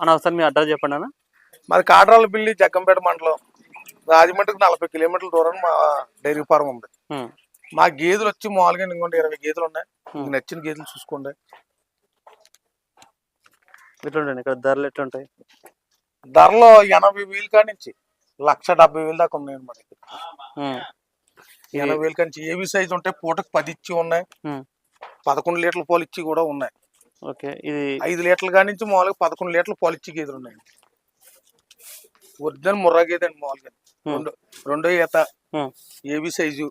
అన్న ఒకసారి మీ అడ్రస్ చెప్పండి అన్న. మాది కాడ్రాలపల్లి జగ్గంపేట మండలం. రాజమండ్రికి నలభై కిలోమీటర్ల దూరం మా డైరీ ఫార్మ్ ఉంది. మా గేదెలు వచ్చి మామూలుగా ఇంకోటి ఇరవై గేదెలు ఉన్నాయి. మీకు నచ్చిన గేదెలు చూసుకోండి. ఎట్లుంటాయి ఇక్కడ ధరలు ఎట్లుంటాయి? ధరలో ఎనభై వేలు కాడి నుంచి లక్ష డెబ్బై వేలు దాకా ఉన్నాయి ఉమ్, ఎనభై వేలు కాడి నుంచి ఏవి సైజు ఉంటాయి పూటకు పది ఇచ్చి ఉన్నాయి. పదకొండు లీటర్ల పాలు ఇచ్చి కూడా ఉన్నాయి. ఓకే. ఇది ఐదు లీటర్ల కాడి నుంచి మామూలుగా పదకొండు లీటర్ల పాలు ఇచ్చి గేదెలు ఉన్నాయి. ఒరిజినల్ ముర్రా గేదె అండి మామూలుగా. రెండు రెండో ఈత. ఏవి సైజు.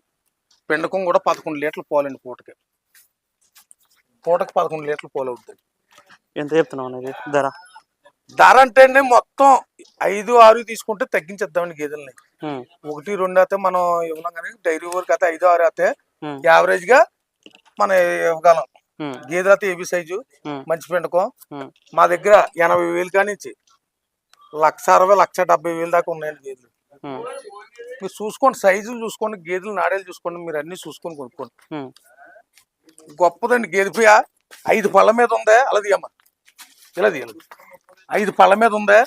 పెండకం కూడా పదకొండు లీటర్ల పాలండి పూటకి. పూటకి పదకొండు లీటర్ల పాలు అవుతుంది ఎంత చెప్తున్నావు ధర? ధర అంటే అండి మొత్తం ఐదు ఆరు తీసుకుంటే తగ్గించేద్దామండి గేదెల్ని. ఒకటి రెండు అయితే మనం ఇవ్వలేం కానీ డైరీ వరకు అయితే ఐదు ఆరు అయితే యావరేజ్గా మనం ఇవ్వగలం. ఉమ్, గేదెలు అయితే ఏబి సైజు మంచి పెండకం. మా దగ్గర ఎనభై వేలు కానించి లక్ష అరవై లక్ష డెబ్బై వేలు దాకా ఉన్నాయండి గేదెలు. మీరు చూసుకోండి సైజులు చూసుకోండి గేదెలు నాడేలు చూసుకోండి మీరు అన్ని చూసుకొని కొనుక్కోండి. గొప్పదండి గేదె పియ. ఐదు పళ్ళ మీద ఉందే? అలా తీయమ్మ. ఇలా తీయాలి ఐదు పళ్ళ మీద ఉందే?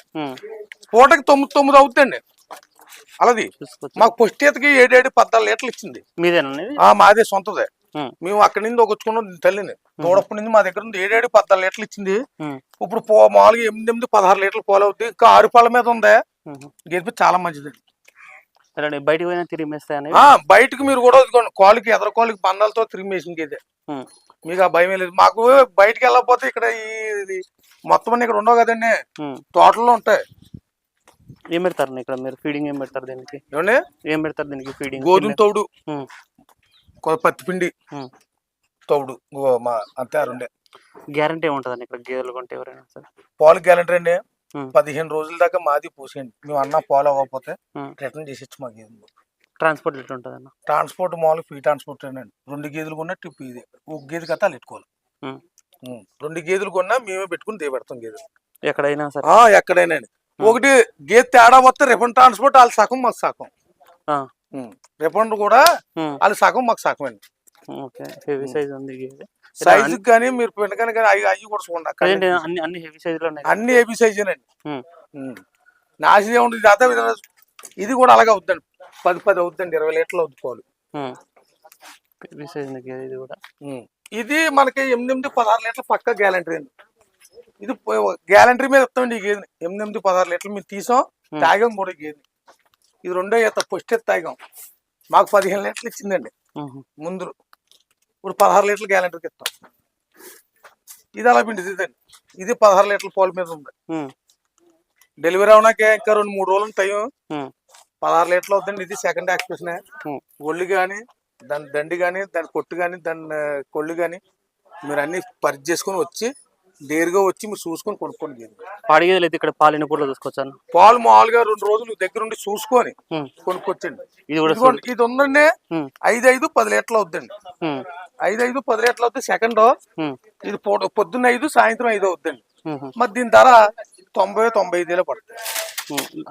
పూటకి తొమ్మిది తొమ్మిది అవుతుందండి. అలాది మాకు పుష్టితకి ఏడేడు పద్నాలుగు లీటర్లు ఇచ్చింది. మాదే సొంతదే. మేము అక్కడి నుంచి ఒకచ్చుకున్నాం తల్లిని. తోడప్పటి నుంచి మా దగ్గర ఉంది ఏడేడు పద్నాలుగు లీటర్లు ఇచ్చింది. ఇప్పుడు పో మామూలుగా ఎనిమిది ఎనిమిది పదహారు లీటర్లు పోలు అవుతుంది ఇంకా ఆరు పళ్ళ మీద ఉందే. గేదె చాలా మంచిది. బయటికి పోయినా తిరిగి మేస్తాయని ఆ బయటకు మీరు కూడా కాలుకి ఎదర కాలుకి బంధాలతో తిరిగి ఉమ్, మీకు ఆ భయం లేదు. మాకు బయటికి వెళ్ళకపోతే ఇక్కడ ఈ మొత్తం అన్ని ఇక్కడ ఉండవు కదండి. తోటల్లో ఉంటాయి. ఏం పెడతారు ఇక్కడ మీరు? ఫీడింగ్ ఏం పెడతారు దీనికి? ఏం పెడతారు దీనికి ఫీడింగ్? గోధుమ తౌడు. పత్తి పిండి. తౌడు మా అంతే గ్యారంటీ ఏముంటుందండి ఇక్కడ గేదెలు కొంటే ఎవరైనా సరే? పాలు గ్యాలంటీ అండి. పదిహేను రోజుల దాకా మాది పూసేయండి. మేము అన్న పాలు అవ్వకపోతే. రిటర్న్ చేసేచ్చు మా గేదెలు. ట్రాన్స్పోర్ట్ ఎట్లా ఉంటుంది అన్న ట్రాన్స్పోర్ట్ మామూలు ఫ్రీ ట్రాన్స్పోర్ట్ అండి. రెండు గేదెలు కొన్నా ట్రిప్ ఇది. ఒక గేదె కథ ఉమ్. ఉమ్. రెండు గేదెలు కొన్నా మేమే పెట్టుకుని దిగబెడతాం గేదెలు. ఎక్కడైనా సరే? ఎక్కడైనా అండి. ఒకటి గేదె తేడా వస్తే రిఫండ్ ట్రాన్స్పోర్ట్ వాళ్ళు సగం మాకు సగం. రిఫండ్ కూడా వాళ్ళు సగం మాకు సగం అండి ఓకే. హెవీ సైజ్ ఉంది సైజు కానీ మీరు పెండకాని కానీ అవి అవి కూడా చూడండి అన్ని అన్ని హెవీ ఉన్నాయి అన్ని ఉంటుంది అదే విధంగా ఇది కూడా అలాగే అవుతుందండి. పది పది అవుతుందండి. ఇరవై లీటర్లు. హెవీ సైజ్ గేదె ఇది కూడా? ఇది మనకి ఎనిమిది పదహారు లీటర్లు పక్క గ్యాలంటరీ అండి. ఇది గ్యాలంటరీ మీద ఇస్తామండి ఈ గేదెని. ఎనిమిది పదహారు లీటర్లు మేము తీసాం. తాగాం కూడా గేదెని. ఇది రెండో ఈత ఫస్ట్ ఎత్తి తాగాం. మాకు పదిహేను లీటర్లు ఇచ్చిందండి. ముందు ఇప్పుడు పదహారు లీటర్లు గ్యాలంటరీకి ఇస్తాం. ఇది అలా పిండి? ఇదండి. ఇది పదహారు లీటర్ల పాలు మీద ఉంది. డెలివరీ అవడానికి ఇంకా రెండు మూడు రోజులు టైం పదహారు లీటర్లు అవుతుంది ఇది సెకండ్ యాక్స్ప్రెషన్. ఒళ్ళు కానీ దాని దండి కానీ దాని కొట్టు కానీ దాని కొళ్ళు కానీ మీరు అన్ని పరిచయం చేసుకొని వచ్చి నేరుగా వచ్చి మీరు చూసుకొని కొనుక్కోండి గేదె. పాడి గేదెలు అయితే ఇక్కడ పాలిన పూటలో చూసుకోవచ్చు పాలు మామూలుగా రెండు రోజులు దగ్గర ఉండి చూసుకొని కొనుక్కొచ్చండి. ఇది కూడా ఇది ఉందండి. ఐదు ఐదు పది లీటర్లు అవుద్దండి. ఐదు ఐదు పది లీటర్లు అవుతుంది సెకండ్ ఇది పొద్దున్న ఐదు సాయంత్రం ఐదు అవుద్దండి. మరి దీని ధర తొంభై తొంభై ఐదు వేలు పడుతుంది.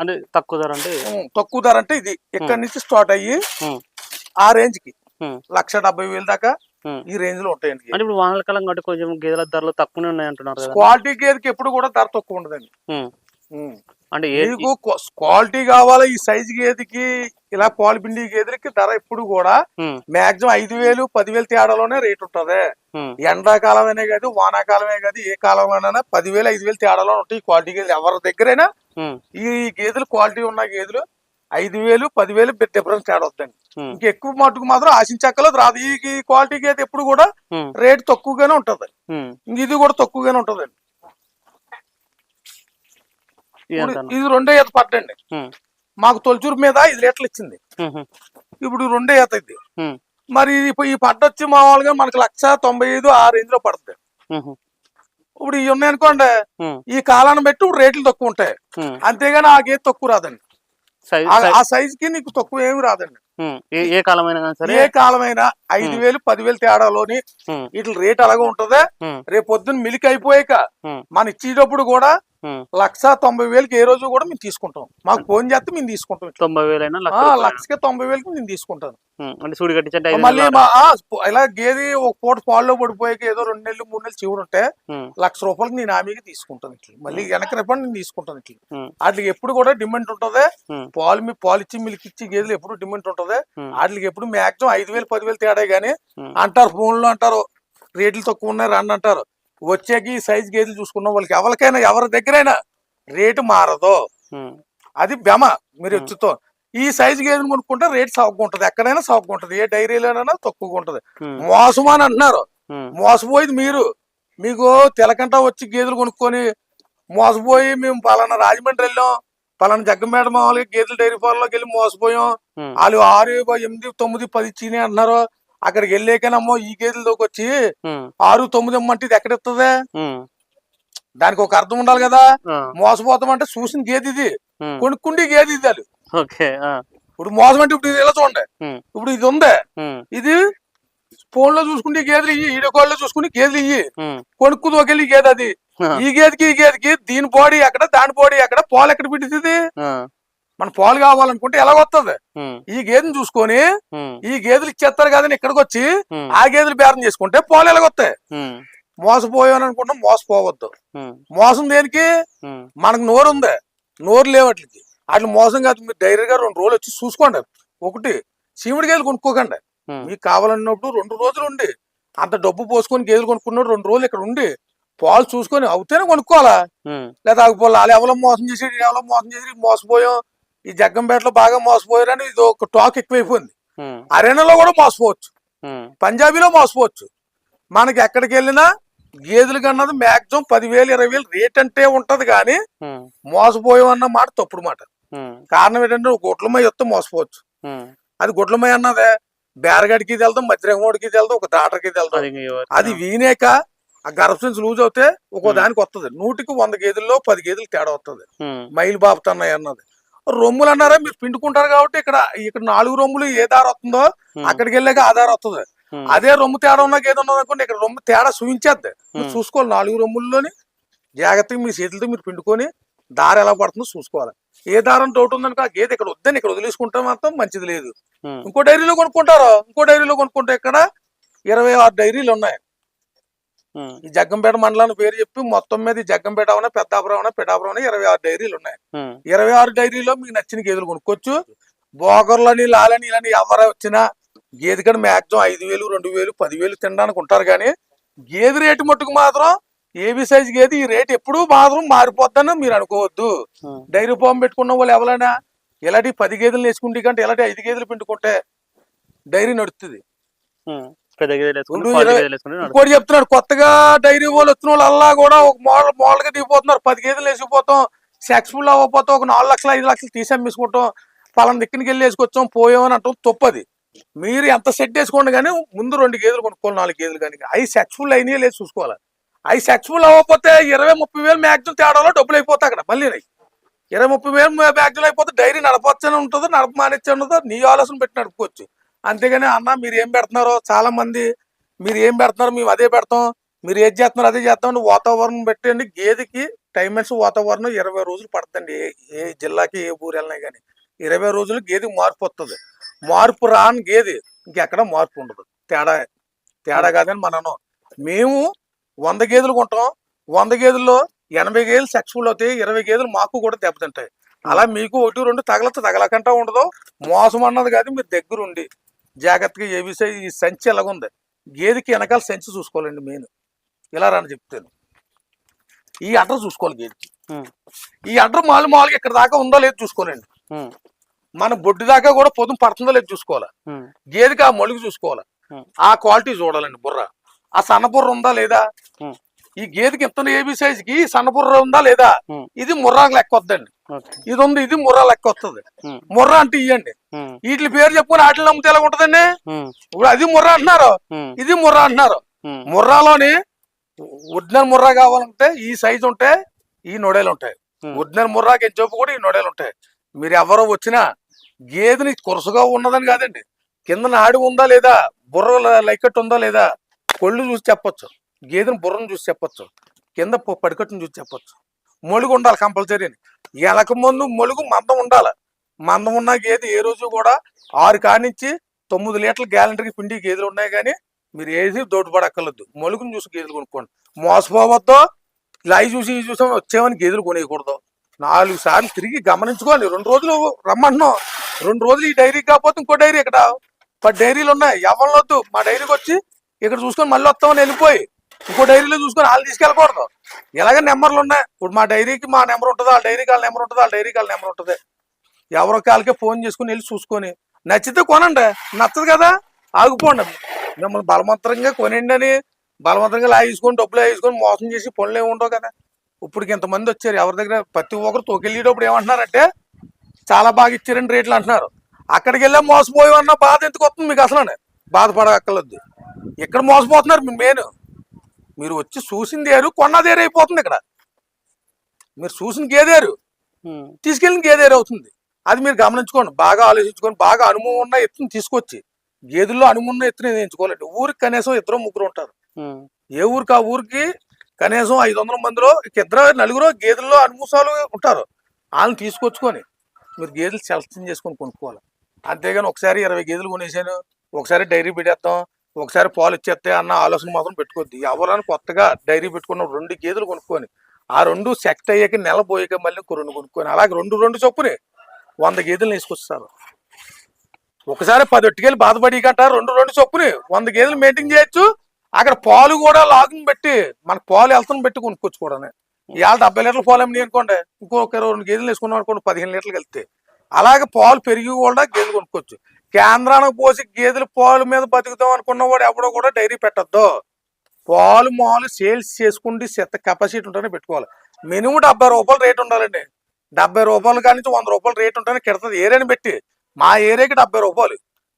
అంటే తక్కువ ధర అంటే? తక్కువ ధర అంటే ఇది. ఇక్కడి నుంచి స్టార్ట్ అయ్యి ఆ రేంజ్కి లక్ష డెబ్బై వేలు దాకా. ఈ రేంజ్లో ఉంటాయండి అంటే ఇప్పుడు వానల కాలం కాబట్టి కొంచెం గేదెల ధరలు తక్కువనే ఉన్నాయి అంటున్నారు క్వాలిటీ గేదెకి ఎప్పుడు కూడా ధర తక్కువ ఉండదండి. అంటే మీకు క్వాలిటీ కావాలా ఈ సైజ్ గేదెకి ఇలా పాలు పిండి గేదెలకి ధర ఎప్పుడు కూడా మాక్సిమం ఐదు వేలు పదివేలు తేడాలోనే రేట్ ఉంటది. ఉమ్, ఎండాకాలమే కాదు వానాకాలమే కాదు ఏ కాలమైనా పదివేలు ఐదు వేలు తేడాలో ఉంటాయి ఈ క్వాలిటీ గేదెలు. ఎవరి దగ్గరైనా ఈ గేదెలు క్వాలిటీ ఉన్న గేదెలు ఐదు వేలు పదివేలు డిఫరెన్స్ తేడా వద్దండి. ఇంక ఎక్కువ మటుకు మాత్రం ఆశించక్కలేదు రాదు. ఈ ఈ క్వాలిటీ గేదె ఎప్పుడు కూడా రేట్ తక్కువగానే ఉంటది. ఇంక ఇది కూడా తక్కువగానే ఉంటదండి. ఇది రెండో ఈత పట్టండి మాకు తొలిచూరు మీద ఐదు లీటర్లు ఇచ్చింది. ఇప్పుడు రెండో ఈత ఇది. మరి ఈ పట్ట వచ్చి మామూలుగా మనకి లక్ష తొంభై ఐదు ఆ రేంజ్లో పడుతుంది. ఇప్పుడు ఇవి ఉన్నాయి అనుకోండి ఉమ్, ఈ కాలాన్ని బట్టి రేట్లు తక్కువ ఉంటాయి. అంతేగాని ఆ గేదె తక్కువ రాదండి. ఆ- సైజ్- కి నీకు తక్కువ ఏమి రాదండి. ఏ కాలమైనా సరే. ఏ కాలమైనా ఐదు వేలు పదివేలు తేడాలోని వీటి రేట్ అలాగే ఉంటది. రేపు పొద్దున్న మిల్క్ అయిపోయాక మన ఇచ్చేటప్పుడు కూడా. లక్ష తొంభై వేలకి ఏ రోజు కూడా మేము తీసుకుంటాం. మాకు ఫోన్ చేస్తే మేము తీసుకుంటాం. తొంభై వేలైనా? లక్షకి తొంభై వేలకి నేను తీసుకుంటాను మళ్ళీ ఇలా గేది ఒక పూట పాల్లో పడిపోయాక ఏదో రెండు నెలలు మూడు నెలలు చివరి ఉంటే లక్ష రూపాయలకి నేను హామీకి తీసుకుంటాను ఇట్లా. మళ్ళీ వెనక రేపటి నేను తీసుకుంటాను ఇట్లా. వాటికి ఎప్పుడు కూడా డిమాండ్ ఉంటది. పాలు మీ పాలు ఇచ్చి మిల్క్ ఇచ్చి గేదెలు ఎప్పుడు డిమాండ్ ఉంటది. వాటికి ఎప్పుడు మాక్సిమం ఐదు వేలు పదివేలు తేడా గానీ అంటారు ఫోన్లో అంటారు రేట్లు తక్కువ ఉన్నాయి రండి అంటారు. వచ్చాక సైజ్ గేదెలు చూసుకున్న వాళ్ళకి ఎవరికైనా ఎవరి దగ్గరైనా రేటు మారదు. అది బెమ మీరు. ఎచ్చుతో ఈ సైజ్ గేదెలు కొనుక్కుంటే రేట్ సౌకగా ఉంటది. ఎక్కడైనా సౌకగా ఉంటది. ఏ డైరీలోనైనా తక్కువగా ఉంటది. ఉమ్, మోసం అని అంటున్నారు. మోసపోయేది మీరు. మీకు తెలకంట వచ్చి గేదెలు కొనుక్కొని మోసపోయి మేము పలానా రాజమండ్రి వెళ్ళాం పలానా జగ్గంపేట మామూలుగా గేదెల డైరీ ఫార్మ్లోకి వెళ్ళి మోసపోయాం. వాళ్ళు ఆరు ఎనిమిది తొమ్మిది పది చీని అంటున్నారు. అక్కడికి వెళ్ళాకనమ్మో ఈ గేదెలతోకి వచ్చి ఆరు తొమ్మిది అమ్మంటే ఇది ఎక్కడ ఇస్తుంది ఉమ్, దానికి ఒక అర్థం ఉండాలి కదా. మోసపోతామంటే చూసిన గేదె ఇది. కొనుక్కుండి గేదె ఇది ఇప్పుడు మోసం అంటే ఇప్పుడు ఇది ఇలా చూడండి? ఇప్పుడు ఇది ఉంది? ఇది ఫోన్లో చూసుకుంటే గేదెలు ఇయ్యి వీడియో కాల్లో చూసుకుని గేదెలు ఇయ్యి. కొనుక్కు తోకెళ్ళి గేదె అది. ఈ గేదెకి ఈ గేదెకి దీని బాడీ ఎక్కడ దాని బాడీ ఎక్కడ పాలు ఎక్కడ ఆ, మన పాలు కావాలనుకుంటే ఎలా వస్తుంది ఈ గేదెని చూసుకొని ఈ గేదెలు ఇచ్చేస్తారు కదని ఇక్కడికి వచ్చి ఆ గేదెలు బేరం చేసుకుంటే పాలు ఎలాగొస్తాయి మోసపోయాను అనుకుంటాం మోసపోవద్దు. మోసం దేనికి? మనకు నోరు ఉంది నోరు లేవట్లకి అట్లా మోసం కాదు. మీరు డైరీగా రెండు రోజులు వచ్చి చూసుకోండి. ఒకటి చీమిడి గేదెలు కొనుక్కోకండి. మీకు కావాలన్నప్పుడు రెండు రోజులు ఉండి అంత డబ్బు పోసుకొని గేదెలు కొనుక్కున్నాడు రెండు రోజులు ఇక్కడ ఉండి పాలు చూసుకొని అవుతేనే కొనుక్కోవాలా? లేదా ఆగిపోవాలి వాళ్ళు ఎవరో మోసం చేసి ఎవరో మోసం చేసి మోసపోయాం ఈ జగ్గంపేటలో బాగా మోసపోయారని ఇది ఒక టాక్ ఎక్కువైపోయింది. హర్యానాలో కూడా మోసపోవచ్చు. పంజాబీలో మోసపోవచ్చు. మనకి ఎక్కడికి వెళ్ళినా గేదెలు కన్నది మాక్సిమం పదివేలు ఇరవై వేలు రేట్ అంటే ఉంటది కానీ ఉమ్, మోసపోయాం అన్న మాట తప్పుడు మాట. కారణం ఏంటంటే గుడ్లమై వస్తే మోసపోవచ్చు. అది గుడ్లమై అన్నదే. బేరగడికి వెళ్తాం మధ్యరగమోడికి వెళ్తాం ఒక దాటకి వెళ్తాం అది వీనేక ఆ గర్భసెన్స్ లూజ్ అవుతే ఒక్కో Hmm. దానికి వస్తుంది నూటికి వంద గేదెల్లో పది గేదెలు తేడా వస్తుంది మైలు బాపుతున్నాయి అన్నది. రొమ్ములు అన్నారా? మీరు పిండుకుంటారు కాబట్టి ఇక్కడ ఇక్కడ నాలుగు రొమ్ములు ఏ దారి వస్తుందో అక్కడికి వెళ్ళాక ఆ దారి వస్తుంది. అదే రొమ్ము తేడా ఉన్న గేదె ఉన్నది అనుకోండి ఇక్కడ రొమ్ము తేడా చూపించేద్ది. మీరు. చూసుకోవాలి నాలుగు రొమ్ముల్లోని జాగ్రత్తగా మీ చేతులతో మీరు పిండుకొని దారి ఎలా పడుతుందో చూసుకోవాలి. ఏ దారం డౌట్ ఉందనుకో ఆ గేదె ఇక్కడ వద్దని ఇక్కడ వదిలేసుకుంటే మాత్రం మంచిది లేదు. ఇంకో డైరీలో కొనుక్కుంటారు? ఇంకో డైరీలో కొనుక్కుంటే ఇక్కడ ఇరవై ఆరు డైరీలు ఉన్నాయి. ఈ జగ్గంపేట మండలాన్ని పేరు చెప్పి మొత్తం మీద జగ్గంపేట అవునా పెద్దాపురం అవునా పిఠాపురం అవునా ఇరవై ఆరు డైరీలు ఉన్నాయి. ఇరవై ఆరు డైరీలో మీకు నచ్చిన గేదెలు కొనుక్కోవచ్చు. బోకర్లని లాలని ఇలాని ఎవరు వచ్చినా గేదె కన్నా మ్యాక్సిమం ఐదు వేలు రెండు వేలు పదివేలు తినడానికి ఉంటారు కానీ గేదె రేటు మట్టుకు మాత్రం ఏబి సైజ్ గేదె ఈ రేట్ ఎప్పుడూ మాత్రం మారిపోద్దని మీరు అనుకోవద్దు. డైరీ ఫామ్ పెట్టుకున్న వాళ్ళు ఎవరైనా ఇలాంటి పది గేదెలు వేసుకుంటే కంటే ఇలాంటి ఐదు గేదెలు పిండుకుంటే డైరీ నడుస్తుంది. పెద్ద గేదెలు గేదెలు. ఇంకోటి చెప్తున్నాడు కొత్తగా డైరీ వాళ్ళు వచ్చిన వాళ్ళు కూడా ఒక మోడల్ మోడల్గా దిగిపోతున్నారు. పది గేదెలు వేసిపోతాం సక్సెస్ఫుల్ అవ్వకపోతాం ఒక నాలుగు లక్షలు ఐదు లక్షలు తీసి అమ్మేసుకుంటాం పలానా దిక్కునికి వెళ్ళి వేసుకొచ్చాం పోయామని అంటాం తప్పది. మీరు ఎంత సెట్ వేసుకోండి కానీ ముందు రెండు గేదెలు కొనుక్కోవాలి నాలుగు గేదెలు కానీ. అవి సక్సెస్ఫుల్ అయినాయో లేదు చూసుకోవాలి. అవి సక్సెస్ఫుల్ అవ్వకపోతే ఇరవై ముప్పై వేలు మ్యాక్సిమం తేడాలో డబ్బులు అయిపోతాయి అక్కడ మళ్ళీ ఇరవై. ముప్పై వేలు మ్యాక్సిమం అయిపోతే డైరీ నడపచ్చని ఉంటుంది నడప మానేచ్చని ఉంటుంది నీ ఆలోచన పెట్టి నడుపుకోవచ్చు. అంతేగాని అన్న మీరు ఏం పెడుతున్నారో చాలా మంది మీరు ఏం పెడుతున్నారు మేము అదే పెడతాం. మీరు ఏది చేస్తున్నారు అదే చేస్తాం. అని వాతావరణం పెట్టండి గేదెకి టైమెన్స్ వాతావరణం ఇరవై రోజులు పడుతుంది ఏ ఏ జిల్లాకి ఏ ఊరు వెళ్ళినా కానీ ఇరవై రోజులు గేదెకి మార్పు వస్తుంది మార్పు రాని గేదె ఇంకెక్కడ మార్పు ఉండదు. తేడా తేడా కాదని మనం మేము వంద గేదెలు కొంటాం. వంద గేదెల్లో ఎనభై గేదెలు సక్సెస్ఫుల్ అవుతాయి. ఇరవై గేదెలు మాకు కూడా దెబ్బతింటాయి అలా మీకు ఒకటి రెండు తగలత తగలకుండా ఉండదు. మోసం అన్నది కాదు. మీరు దగ్గరుండి జాగ్రత్తగా ఏ విషయం ఈ సంచి ఎలాగుంది? గేదెకి వెనకాల సంచి చూసుకోవాలండి మెయిన్. ఇలా రాని చెప్తాను. ఈ అడ్ర చూసుకోవాలి గేదెకి. ఈ అడ్ర మాలు మాలుగా ఇక్కడ దాకా ఉందో లేదో చూసుకోవాలండి. మన బొడ్డు దాకా కూడా పొద్దున పడుతుందో లేదో చూసుకోవాలి? గేదెకి ఆ మొలుగు చూసుకోవాలి. ఆ క్వాలిటీ చూడాలండి బుర్ర. ఆ సన్న బుర్ర ఉందా లేదా. ఈ గేదెకి ఎంత ఏబీ సైజ్కి సన్న బుర్ర ఉందా లేదా. ఇది ముర్రాకు లెక్క వద్దండి. ఇది ఉంది ఇది ముర్రా లెక్క వస్తుంది ముర్రా అంటే ఇయ్యండి. ఉమ్, వీటి పేరు చెప్పుకొని వాటిని అమ్మితే ఎలా ఉంటదండి ఇప్పుడు అది ముర్రా అంటున్నారు. ఇది ముర్రా అంటున్నారు. ముర్రాలోని ఒరిజినల్ ముర్రా కావాలంటే ఈ సైజ్ ఉంటే ఈ నొడేలు ఉంటాయి. ఒరిజినల్ ముర్రాకి చెప్పు కూడా ఈ నొడేలు ఉంటాయి. మీరు ఎవరో వచ్చినా గేదెని కొరసగా ఉన్నదని కాదండి. కింద నాడి ఉందా లేదా బుర్ర లైకట్టు ఉందా లేదా కొళ్ళు చూసి చెప్పొచ్చు. గేదెని బుర్రను చూసి చెప్పొచ్చు. కింద పడికట్టును చూసి చెప్పొచ్చు. మొలుగు ఉండాలి కంపల్సరీ వెనక ముందు మొలుగు మందం ఉండాలి. మందం ఉన్న గేదె ఏ రోజు కూడా ఆరు కానించి తొమ్మిది లీటర్ల గ్యాలంటరీకి పిండి గేదెలు ఉన్నాయి కానీ మీరు ఏది దోటుపడక్కర్లేదు. మొలుగును చూసి గేదెలు కొనుక్కోండి. మోసపోవద్దు. లైవ్ చూసి ఇవి చూసాం వచ్చామని గేదెలు కొనేయకూడదు. నాలుగు సార్లు తిరిగి గమనించుకోవాలి. రెండు రోజులు రమ్మంటున్నాం. రెండు రోజులు ఈ డైరీ కాకపోతే ఇంకో డైరీ ఇక్కడ. పది డైరీలు ఉన్నాయి. ఎవరినొద్దు మా డైరీకి వచ్చి ఇక్కడ చూసుకొని మళ్ళీ వస్తామని వెళ్ళిపోయి ఇంకో డైరీలో చూసుకొని వాళ్ళు తీసుకెళ్ళకూడదు. ఎలాగ నెంబర్లు ఉన్నాయి? ఇప్పుడు మా డైరీకి మా నెంబర్ ఉంటుంది ఆ డైరీకి వాళ్ళ నెంబర్ ఉంటుంది ఆ డైరీకి వాళ్ళ నెంబర్ ఉంటుంది. ఎవరో కాళ్ళకే ఫోన్ చేసుకుని వెళ్ళి చూసుకొని నచ్చితే కొనండి. నచ్చదు కదా? ఆగిపోండి. మిమ్మల్ని బలవంతంగా కొనండి అని బలవంతంగా లాగేసుకొని డబ్బులు వేసుకొని మోసం చేసి పనులు ఏమి ఉండవు కదా? ఇప్పటికి ఇంతమంది వచ్చారు ఎవరి దగ్గర ప్రతి ఒక్కరు తోకెళ్ళేటప్పుడు ఏమంటున్నారంటే చాలా బాగా ఇచ్చారండి రేట్లు అంటున్నారు. అక్కడికి వెళ్ళే మోసపోయి అన్న బాధ ఎందుకు వస్తుంది మీకు అసలు బాధపడక్కర్లేదు. ఇక్కడ మోసపోతున్నారు మెయిన్. మీరు వచ్చి చూసింది ఏరు కొన్నదేరు అయిపోతుంది ఇక్కడ. మీరు చూసిన గేదేరు తీసుకెళ్ళిన గేదేరు అవుతుంది. అది మీరు గమనించుకోండి. బాగా ఆలోచించుకొని బాగా అనుభవం ఉన్న ఎత్తుని తీసుకొచ్చి గేదెల్లో అనుభవం ఉన్న ఎత్తుని ఎంచుకోవాలండి ఊరికి కనీసం ఇద్దరు ముగ్గురు ఉంటారు. ఏ ఊరికి ఆ ఊరికి కనీసం ఐదు వందల మందిలో ఇద్దరు నలుగురు గేదెల్లో అనుమూసాలు ఉంటారు. వాళ్ళని తీసుకొచ్చుకొని మీరు గేదెలు సెలక్షన్ చేసుకొని కొనుక్కోవాలి. అంతేగాని ఒకసారి ఇరవై గేదెలు కొనేసాను ఒకసారి డైరీ పెట్టేస్తాం ఒకసారి పాలు ఇచ్చేస్తే అన్న ఆలోచన మాత్రం పెట్టుకోద్ది ఎవరైనా కొత్తగా డైరీ పెట్టుకున్న రెండు గేదెలు కొనుక్కొని ఆ రెండు సెక్ట్ అయ్యాక నెల పోయాక మళ్ళీ ఇంకో రెండు కొనుక్కొని అలాగే రెండు రెండు చొప్పునే వంద గేదెలు తీసుకొస్తారు. ఒకసారి పది ఒట్టికెళ్ళి బాధపడి కంట రెండు రెండు చొప్పుని వంద గేదెలు మెయింటైన్ చేయొచ్చు. అక్కడ పాలు కూడా లాగింగ్ పెట్టి మన పాలు వెళ్తాను పెట్టి కొనుక్కొచ్చుకోవడమే ఇవాళ డెబ్బై లీటర్లు పాలు అమ్మి అనుకోండి ఇంకొక రెండు గేదెలు వేసుకున్నాం అనుకోండి పదిహేను లీటర్లు వెళ్తే. అలాగే పాలు పెరిగి కూడా గేదెలు కొనుక్కోవచ్చు. కేంద్రానికి పోసి గేదెలు పాలు మీద బతుకుతాం అనుకున్నవాడు ఎవడో కూడా డైరీ పెట్టద్దు. పాలు మాలు సేల్స్ చేసుకుంటే సెత్త కెపాసిటీ ఉంటేనే పెట్టుకోవాలి. మినిమం డెబ్బై రూపాయలు రేట్ ఉండాలండి. డెబ్బై రూపాయలు కానీ వంద రూపాయలు రేట్ ఉంటేనే కిడతది ఏరియాని పెట్టి మా ఏరియాకి డెబ్బై రూపాయలు.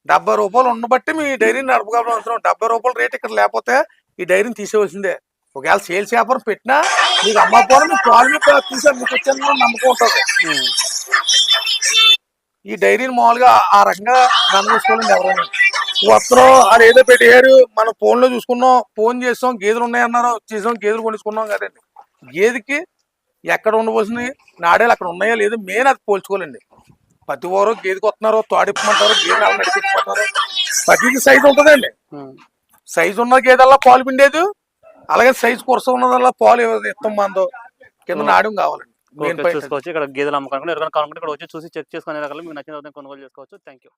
డెబ్బై రూపాయలు ఉండబట్టి మీ డైరీని అవసరం డెబ్బై రూపాయలు రేట్ ఇక్కడ లేకపోతే ఈ డైరీని తీసేవలసిందే ఒకవేళ సేల్స్ వ్యాపారం పెట్టినా మీకు అమ్మకపోవడం మీ పాలు తీసే మీకు వచ్చిన నమ్మకం ఉంటుంది. ఈ డైరీని మామూలుగా ఆ రకంగా రన్ చేసుకోవాలండి ఎవరైనా. వస్త్రం అది ఏదో పెట్టారు మనం ఫోన్లో చూసుకున్నాం ఫోన్ చేస్తాం గేదెలు ఉన్నాయన్నారు చేసాం గేదెలు కొనుక్కున్నాం కదండి. గేదెకి ఎక్కడ ఉండవలసినవి నాడేలు అక్కడ ఉన్నాయో లేదో? మెయిన్ అది పోల్చుకోవాలండి. ప్రతి వారు గేదెకి వస్తున్నారు తోడిప్పమంటారు గేదె నడిపించమంటారు. ప్రతిది సైజు ఉంటుందండి. సైజు ఉన్న గేదెల్లా పాలు పిండేది అలాగే సైజు కొరస ఉన్నదల్లా పాలు ఇస్తాం మందో. కింద నాడం కావాలండి. చూసుకోవచ్చు. ఇక్కడ గేదెలు అమ్మకానుకుంటే ఎవరైనా కావాలనుకుంటే ఇక్కడ వచ్చి చూసి చెక్ చేసుకునే రకాలు మీకు నచ్చిన కొనుగోలు చేసుకోవచ్చు. Thank you